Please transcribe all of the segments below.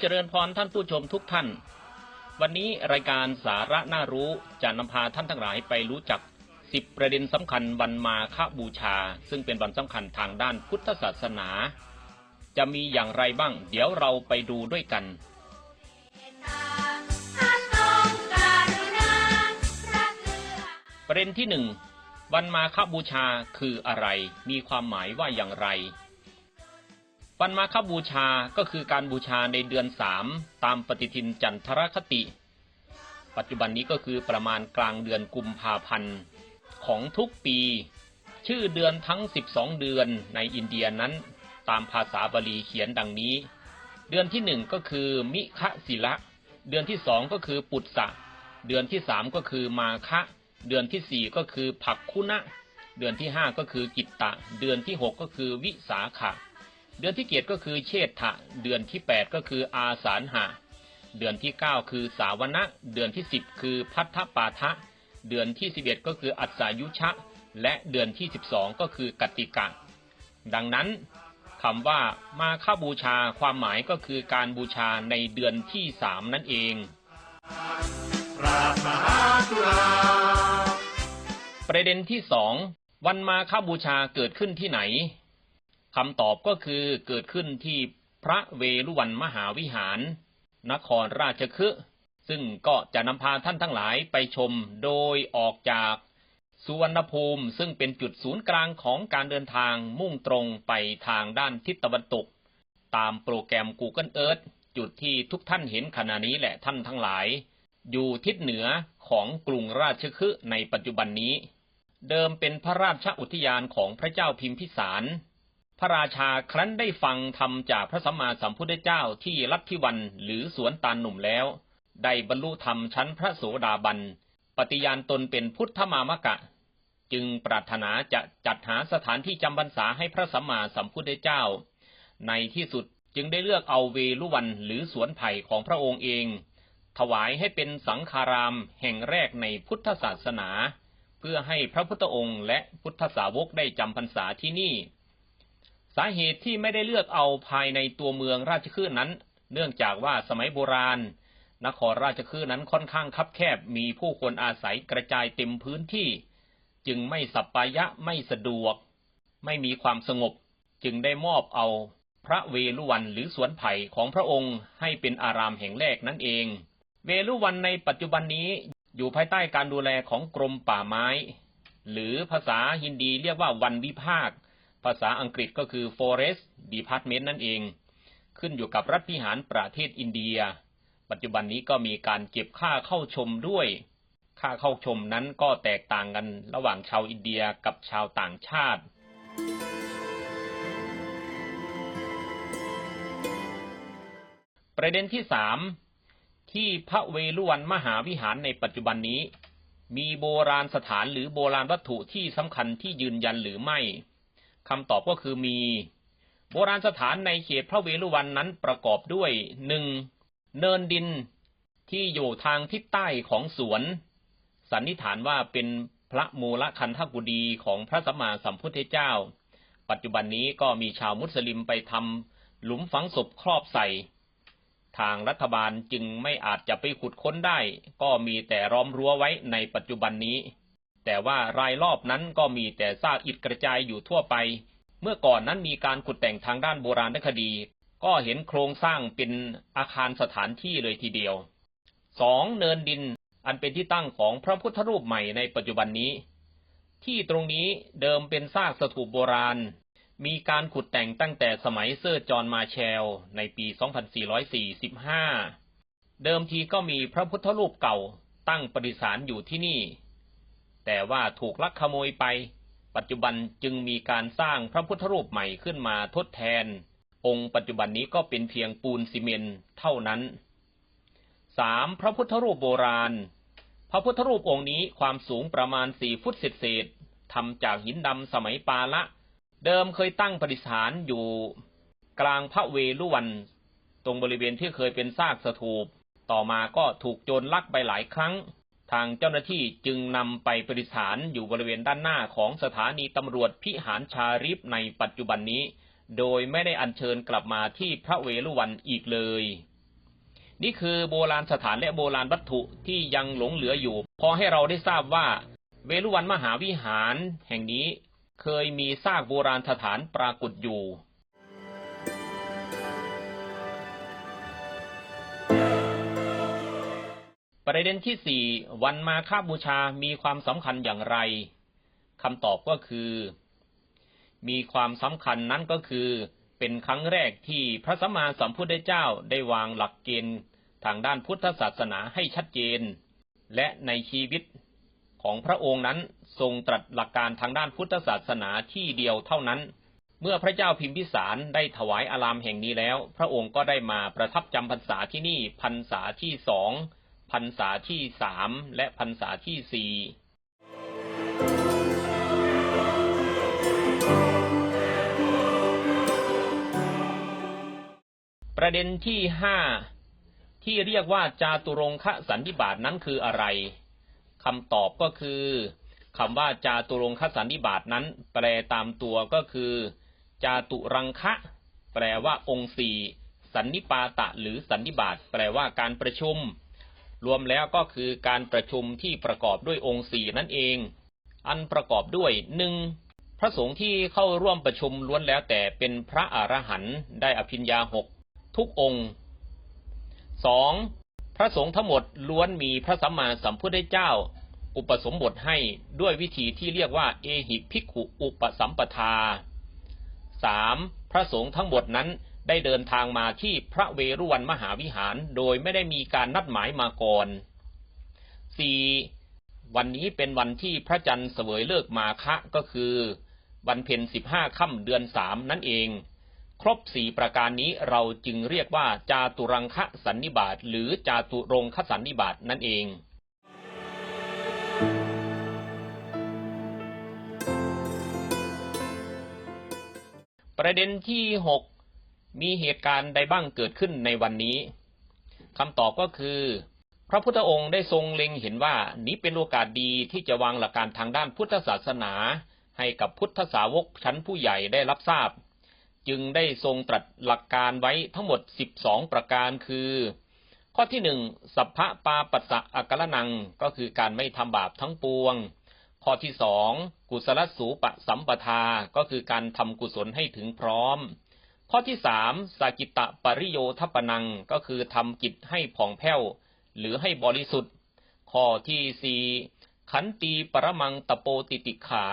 เจริญพรท่านผู้ชมทุกท่าน วันนี้รายการสาระน่ารู้จะนำพาท่านทั้งหลายไปรู้จัก 10 ประเด็นสำคัญวันมาฆบูชา ซึ่งเป็นวันสำคัญทางด้านพุทธศาสนา จะมีอย่างไรบ้าง เดี๋ยวเราไปดูด้วยกันประเด็นที่หนึ่งวันมาฆบูชาคืออะไร มีความหมายว่าอย่างไร วันมาฆบูชาก็คือการบูชาในเดือนสามตามปฏิทินจันทรคติ ปัจจุบันนี้ก็คือประมาณกลางเดือนกุมภาพันธ์ของทุกปี ชื่อเดือนทั้ง 12 เดือนในอินเดียนั้น ตามภาษาบาลีเขียนดังนี้ เดือนที่หนึ่งก็คือมิคะศิละ เดือนที่สองก็คือปุตสะ เดือนที่สามก็คือมาคะ เดือนที่สี่ก็คือผักคุณะเดือนที่ห้าก็คือกิตตะ เดือนที่หกก็คือวิสาขะ เดือนที่เจ็ดก็คือเชษฐะเดือนที่แปดก็คืออาสาฬหะ เดือนที่เก้าคือสาวนะ เดือนที่สิบคือพัทธปาทะ เดือนที่สิบเอ็ดก็คืออัศายุชะ และเดือนที่สิบสองก็คือกติกะ ดังนั้นคำว่ามาฆบูชาความหมายก็คือการบูชาในเดือนที่สามนั่นเองประเด็นที่สองวันมาฆบูชาเกิดขึ้นที่ไหน คำตอบก็คือเกิดขึ้นที่พระเวรุวันมหาวิหาร นครราชคฤห์ซึ่งก็จะนำพาท่านทั้งหลายไปชมโดยออกจากสุวรรณภูมิซึ่งเป็นจุดศูนย์กลางของการเดินทางมุ่งตรงไปทางด้านทิศตะวันตก ตามโปรแกรม Google Earth จุดที่ทุกท่านเห็นขณะนี้แหละท่านทั้งหลาย อยู่ทิศเหนือของกรุงราชคฤห์ในปัจจุบันนี้ เดิมเป็นพระราชอุทยานของพระเจ้าพิมพิสาร พระราชาครั้นได้ฟังธรรมจากพระสัมมาสัมพุทธเจ้าที่ลัทธิวันหรือสวนตาลหนุ่มแล้ว ได้บรรลุธรรมชั้นพระโสดาบัน ปฏิญาณตนเป็นพุทธมามกะ จึงปรารถนาจะจัดหาสถานที่จำพรรษาให้พระสัมมาสัมพุทธเจ้า ในที่สุดจึงได้เลือกเอาเวลุวันหรือสวนไผ่ของพระองค์เอง ถวายให้เป็นสังฆารามแห่งแรกในพุทธศาสนา เพื่อให้พระพุทธองค์และพุทธสาวกได้จำพรรษาที่นี่ สาเหตุที่ไม่ได้เลือกเอาภายในตัวเมืองราชคฤห์นั้น เนื่องจากว่าสมัยโบราณ นครราชคฤห์นั้นค่อนข้างคับแคบมีผู้คนอาศัยกระจายเต็มพื้นที่ จึงไม่สัปปายะไม่สะดวก ไม่มีความสงบ จึงได้มอบเอาพระเวลุวันหรือสวนไผ่ของพระองค์ให้เป็นอารามแห่งแรกนั่นเอง เวลุวันในปัจจุบันนี้อยู่ภายใต้การดูแลของกรมป่าไม้ หรือภาษาฮินดีเรียกว่าวันวิภาค ภาษาอังกฤษก็คือ forest department นั่นเอง ขึ้นอยู่กับรัฐพิหารประเทศอินเดีย ปัจจุบันนี้ก็มีการเก็บค่าเข้าชมด้วย ค่าเข้าชมนั้นก็แตกต่างกันระหว่างชาวอินเดียกับชาวต่างชาติ ประเด็นที่สามที่พระเวรุวันมหาวิหารในปัจจุบันนี้ มีโบราณสถานหรือโบราณวัตถุที่สำคัญที่ยืนยันหรือไม่ คำตอบก็คือมี โบราณสถานในเขตพระเวรุวันนั้นประกอบด้วยหนึ่งเนินดินที่อยู่ทางทิศใต้ของสวน สันนิษฐานว่าเป็นพระมูลคันธกุดีของพระสัมมาสัมพุทธเจ้า ปัจจุบันนี้ก็มีชาวมุสลิมไปทำหลุมฝังศพครอบใส่ ทางรัฐบาลจึงไม่อาจจะไปขุดค้นได้ ก็มีแต่ล้อมรั้วไว้ในปัจจุบันนี้ แต่ว่ารายรอบนั้นก็มีแต่ซากอิฐกระจายอยู่ทั่วไป เมื่อก่อนนั้นมีการขุดแต่งทางด้านโบราณคดี ก็เห็นโครงสร้างเป็นอาคารสถานที่เลยทีเดียวสองเนินดินอันเป็นที่ตั้งของพระพุทธรูปใหม่ในปัจจุบันนี้ ที่ตรงนี้เดิมเป็นซากสถูปโบราณ มีการขุดแต่งตั้งแต่สมัยเซอร์จอห์นมาแชล ในปี 2445 เดิมทีก็มีพระพุทธรูปเก่าตั้งประดิษฐานอยู่ที่นี่ แต่ว่าถูกลักขโมยไป ปัจจุบันจึงมีการสร้างพระพุทธรูปใหม่ขึ้นมาทดแทน องค์ปัจจุบันนี้ก็เป็นเพียงปูนซีเมนเท่านั้นสามพระพุทธรูปโบราณ พระพุทธรูปองค์นี้ความสูงประมาณสี่ฟุตเศษๆทำจากหินดำสมัยปาละ เดิมเคยตั้งประดิษฐานอยู่กลางพระเวลุวัน ตรงบริเวณที่เคยเป็นซากสถูป ต่อมาก็ถูกโจรลักไปหลายครั้ง ทางเจ้าหน้าที่จึงนำไปประดิษฐานอยู่บริเวณด้านหน้าของสถานีตำรวจพิหารชาริฟในปัจจุบันนี้ โดยไม่ได้อัญเชิญกลับมาที่พระเวฬุวันอีกเลย นี่คือโบราณสถานและโบราณวัตถุที่ยังหลงเหลืออยู่ พอให้เราได้ทราบว่า เวฬุวันมหาวิหารแห่งนี้เคยมีซากโบราณสถานปรากฏอยู่ ประเด็นที่สี่วันมาฆบูชามีความสำคัญอย่างไรคำตอบก็คือ มีความสำคัญนั้นก็คือ เป็นครั้งแรกที่พระสัมมาสัมพุทธเจ้าได้วางหลักเกณฑ์ทางด้านพุทธศาสนาให้ชัดเจน และในชีวิตของพระองค์นั้นทรงตรัสหลักการทางด้านพุทธศาสนาที่เดียวเท่านั้น เมื่อพระเจ้าพิมพิสารได้ถวายอารามแห่งนี้แล้ว พระองค์ก็ได้มาประทับจำพรรษาที่นี่พรรษาที่สอง พรรษาที่สามและพรรษาที่สี่ประเด็นที่ห้าที่เรียกว่าจาตุรงคสันนิบาตนั้นคืออะไรคำตอบก็คือคำว่าจาตุรงคสันนิบาตนั้น แปลตามตัวก็คือ จาตุรังคะ แปลว่าองค์สี่สันนิปาตะหรือสันนิบาตแปลว่าการประชุม รวมแล้วก็คือการประชุมที่ประกอบด้วยองค์สี่นั่นเอง อันประกอบด้วยหนึ่งพระสงฆ์ที่เข้าร่วมประชุมล้วนแล้วแต่เป็นพระอรหันต์ได้อภิญญาหกทุกองค์สองพระสงฆ์ทั้งหมดล้วนมีพระสัมมาสัมพุทธเจ้า อุปสมบทให้ด้วยวิธีที่เรียกว่า เอหิภิกขุอุปสัมปทาสามพระสงฆ์ทั้งหมดนั้น ได้เดินทางมาที่พระเวรุวันมหาวิหาร โดยไม่ได้มีการนัดหมายมาก่อนสี่วันนี้เป็นวันที่พระจันทร์เสวยเลิกมาคะก็คือ วันเพ็ญสิบห้าค่ำเดือนสามนั่นเอง ครบสี่ประการนี้เราจึงเรียกว่าจาตุรังคะสันนิบาตหรือจาตุรงคสันนิบาตนั่นเองประเด็นที่หก มีเหตุการณ์ใดบ้างเกิดขึ้นในวันนี้คำตอบก็คือ พระพุทธองค์ได้ทรงเล็งเห็นว่านี้เป็นโอกาสดีที่จะวางหลักการทางด้านพุทธศาสนา ให้กับพุทธสาวกชั้นผู้ใหญ่ได้รับทราบ จึงได้ทรงตรัสหลักการไว้ทั้งหมด 12 ประการคือ ข้อที่หนึ่งสัพพะปาปัสสะอักลนังก็คือการไม่ทำบาปทั้งปวง ข้อที่สองกุศลสูปะสัมปทาก็คือการทำกุศลให้ถึงพร้อม ข้อที่สามสากิตะปริโยทัปนังก็คือทำกิจให้ผ่องแผ้ว หรือให้บริสุทธิ์ ข้อที่สี่ขันตีปรมังตะโปติติขา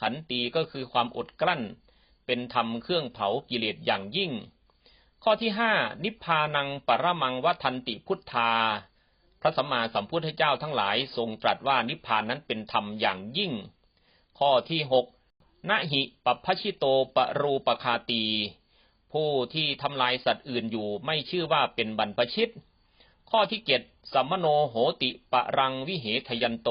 ขันตีก็คือความอดกลั้น เป็นธรรมเครื่องเผากิเลสอย่างยิ่ง ข้อที่ห้านิพพานังปรมังวัทันติพุทธา พระสัมมาสัมพุทธเจ้าทั้งหลายทรงตรัสว่านิพพานนั้นเป็นธรรมอย่างยิ่ง ข้อที่หกนหิปัพพชิโตปรูปคาตี ผู้ที่ทำลายสัตว์อื่นอยู่ไม่ชื่อว่าเป็นบรรพชิต ข้อที่เจ็ดสัมมโนโหติปรังวิเหทยันโต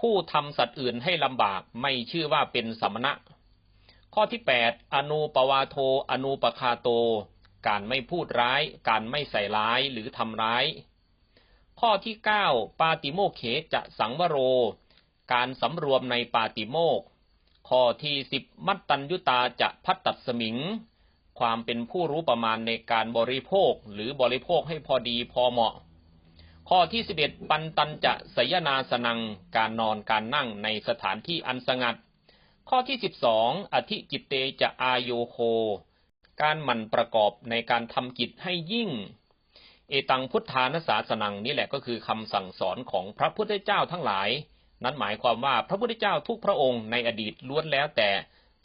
ผู้ทำสัตว์อื่นให้ลำบากไม่ชื่อว่าเป็นสมณะ ข้อที่แปดอนูปวาโทอนูปคาโต การไม่พูดร้าย การไม่ใส่ร้ายหรือทำร้าย ข้อที่เก้าปาติโมเขจะสังวโร การสำรวมในปาติโมก ข้อที่สิบมัตตัญยุตาจะพัตตัดสมิง ความเป็นผู้รู้ประมาณในการบริโภคหรือบริโภคให้พอดีพอเหมาะ ข้อที่สิบเอ็ดปันตันจะสยนาสนัง การนอนการนั่งในสถานที่อันสงัด ข้อที่สิบสองอธิจิตเตจะอาโยโค การหมั่นประกอบในการทำกิจให้ยิ่ง เอตังพุทธานศาสนังนี่แหละก็คือคำสั่งสอนของพระพุทธเจ้าทั้งหลาย นั้นหมายความว่าพระพุทธเจ้าทุกพระองค์ในอดีตล้วนแล้วแต่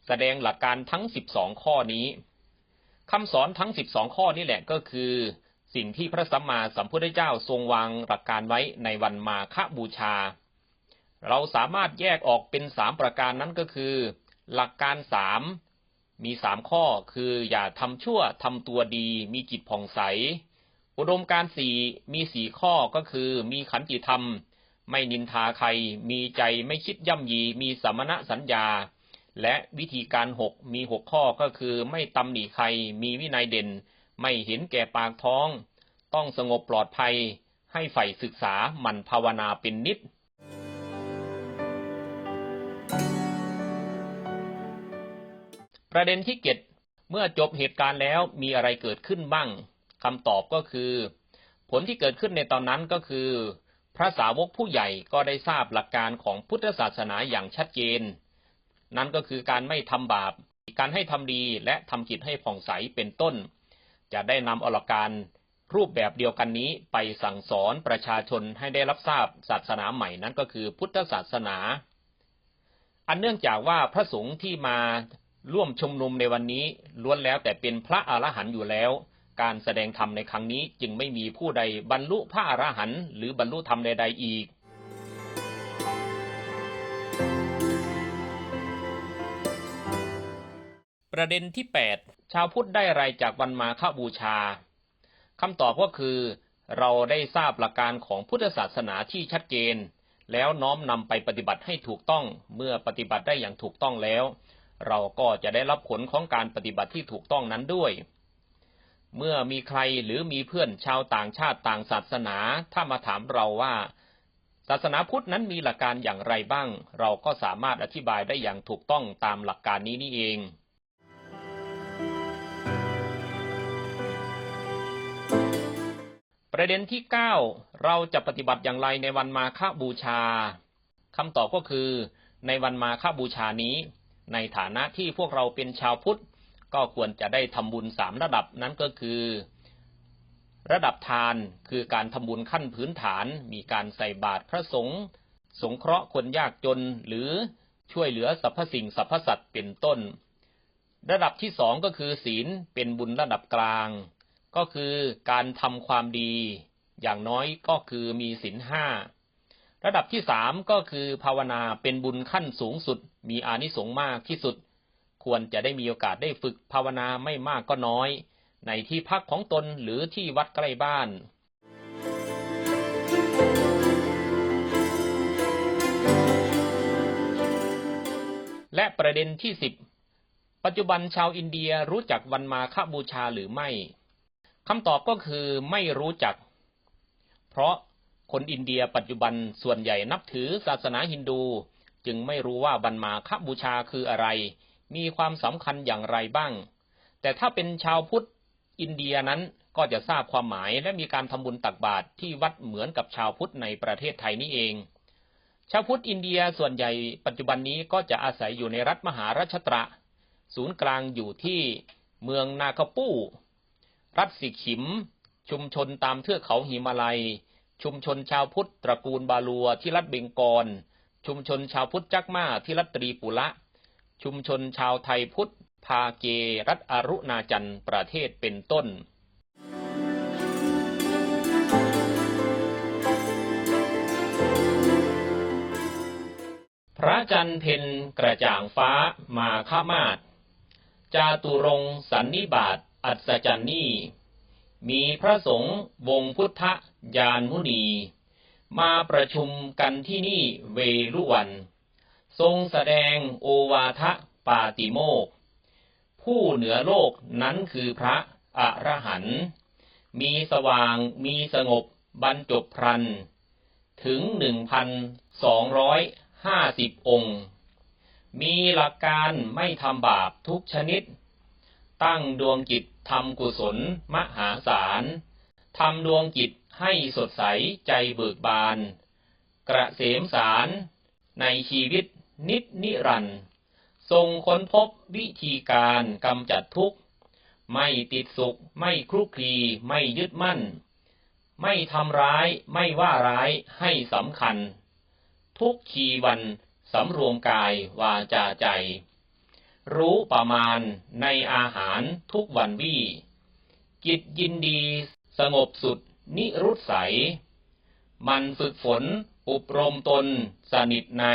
แสดงหลักการทั้ง 12 ข้อนี้คำสอนทั้ง 12 ข้อนี่แหละก็คือ สิ่งที่พระสัมมาสัมพุทธเจ้าทรงวางหลักการไว้ในวันมาฆบูชา เราสามารถแยกออกเป็นสามประการนั้นก็คือ หลักการสามมีสามข้อคืออย่าทำชั่วทำตัวดี มีจิตผ่องใส อุดมการสี่มีสี่ข้อก็คือมีขันติธรรม ไม่นินทาใคร มีใจไม่คิดย่ำยี มีสมณะสัญญา และวิธีการหกมีหกข้อก็คือไม่ตำหนิใคร มีวินัยเด่น ไม่เห็นแก่ปากท้อง ต้องสงบปลอดภัย ให้ใฝ่ศึกษาหมั่นภาวนาเป็นนิดประเด็นที่เจ็ดเมื่อจบเหตุการณ์แล้วมีอะไรเกิดขึ้นบ้างคำตอบก็คือ ผลที่เกิดขึ้นในตอนนั้นก็คือ พระสาวกผู้ใหญ่ก็ได้ทราบหลักการของพุทธศาสนาอย่างชัดเจน นั่นก็คือการไม่ทำบาป การให้ทำดีและทำจิตให้ผ่องใสเป็นต้น จะได้นำอลักการรูปแบบเดียวกันนี้ไปสั่งสอนประชาชนให้ได้รับทราบศาสนาใหม่นั้นก็คือพุทธศาสนา อันเนื่องจากว่าพระสงฆ์ที่มาร่วมชุมนุมในวันนี้ล้วนแล้วแต่เป็นพระอรหันต์อยู่แล้ว การแสดงธรรมในครั้งนี้จึงไม่มีผู้ใดบรรลุพระอรหันต์หรือบรรลุธรรมใดๆอีก ประเด็นที่ 8 ชาวพุทธได้ไรจากวันมาฆบูชาคำตอบก็คือ เราได้ทราบหลักการของพุทธศาสนาที่ชัดเจน แล้วน้อมนำไปปฏิบัติให้ถูกต้องเมื่อปฏิบัติได้อย่างถูกต้องแล้ว เราก็จะได้รับผลของการปฏิบัติที่ถูกต้องนั้นด้วย เมื่อมีใครหรือมีเพื่อนชาวต่างชาติต่างศาสนา ถ้ามาถามเราว่า ศาสนาพุทธนั้นมีหลักการอย่างไรบ้าง เราก็สามารถอธิบายได้อย่างถูกต้องตามหลักการนี้นี่เองประเด็นที่ 9 เราจะปฏิบัติอย่างไรในวันมาฆบูชาคำตอบก็คือ ในวันมาฆบูชานี้ ในฐานะที่พวกเราเป็นชาวพุทธ ก็ควรจะได้ทำบุญสามระดับนั้นก็คือ ระดับทานคือการทำบุญขั้นพื้นฐาน มีการใส่บาตรพระสงฆ์สงเคราะห์คนยากจนหรือช่วยเหลือสรรพสิ่งสรรพสัตว์เป็นต้น ระดับที่สองก็คือศีลเป็นบุญระดับกลาง ก็คือการทำความดี อย่างน้อยก็คือมีศีลห้าระดับที่สามก็คือภาวนาเป็นบุญขั้นสูงสุด มีอานิสงส์มากที่สุด ควรจะได้มีโอกาสได้ฝึกภาวนาไม่มากก็น้อย ในที่พักของตนหรือที่วัดใกล้บ้าน และประเด็นที่สิบปัจจุบันชาวอินเดียรู้จักวันมาฆบูชาหรือไม่คำตอบก็คือไม่รู้จัก เพราะคนอินเดียปัจจุบันส่วนใหญ่นับถือศาสนาฮินดู จึงไม่รู้ว่าวันมาฆบูชาคืออะไร มีความสำคัญอย่างไรบ้าง แต่ถ้าเป็นชาวพุทธอินเดียนั้นก็จะทราบความหมายและมีการทำบุญตักบาตรที่วัดเหมือนกับชาวพุทธในประเทศไทยนี่เอง ชาวพุทธอินเดียส่วนใหญ่ปัจจุบันนี้ก็จะอาศัยอยู่ในรัฐมหาราชตระ ศูนย์กลางอยู่ที่เมืองนาคาปูรัฐสิขิม ชุมชนตามเทือกเขาหิมาลัย ชุมชนชาวพุทธตระกูลบาลัวที่รัฐเบงกอลชุมชนชาวพุทธจักมาที่รัฐตรีปุระ ชุมชนชาวไทยพุทธ พาเกรัฐอรุณาจันทร์ประเทศเป็นต้นพระจันทร์เพ็ญกระจ่างฟ้ามาข้ามาศจาตุรงสันนิบาตอัศจรรย์นี่มีพระสงฆ์วงพุทธยานมุนี มาประชุมกันที่นี่เวรุวัน ทรงแสดงโอวาทปาติโมกผู้เหนือโลกนั้นคือพระอระหันต์มีสว่างมีสงบบรรจบพรัน ถึงหนึ่งพันสองร้อยห้าสิบองค์ มีหลักการไม่ทำบาปทุกชนิด ตั้งดวงจิตทำกุศลมหาศาลทำดวงจิตให้สดใสใจเบิกบาน กระเสมสารในชีวิต นิดนิรันด์ทรงค้นพบวิธีการกำจัดทุกข์ ไม่ติดสุข ไม่คลุกคลี ไม่ยึดมั่น ไม่ทำร้าย ไม่ว่าร้ายให้สำคัญ ทุกชีวันสำรวมกายวาจาใจ รู้ประมาณในอาหารทุกวันวี่จิตยินดีสงบสุดนิรุตใส มันฝึกฝนอบรมตนสนิทใน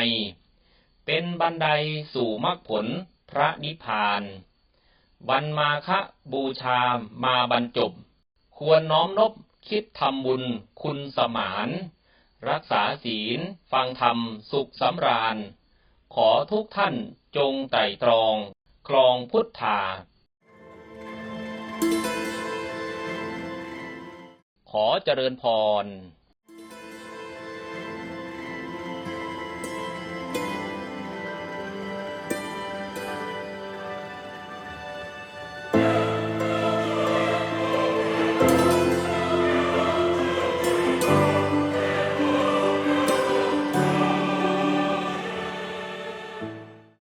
เป็นบันไดสู่มรรคผลพระนิพพานวันมาฆบูชามาบรรจบ ควรน้อมนบคิดทำบุญคุณสมาน รักษาศีล ฟังธรรมสุขสำราญ ขอทุกท่านจงไตร่ตรอง คลองพุทธา ขอเจริญพร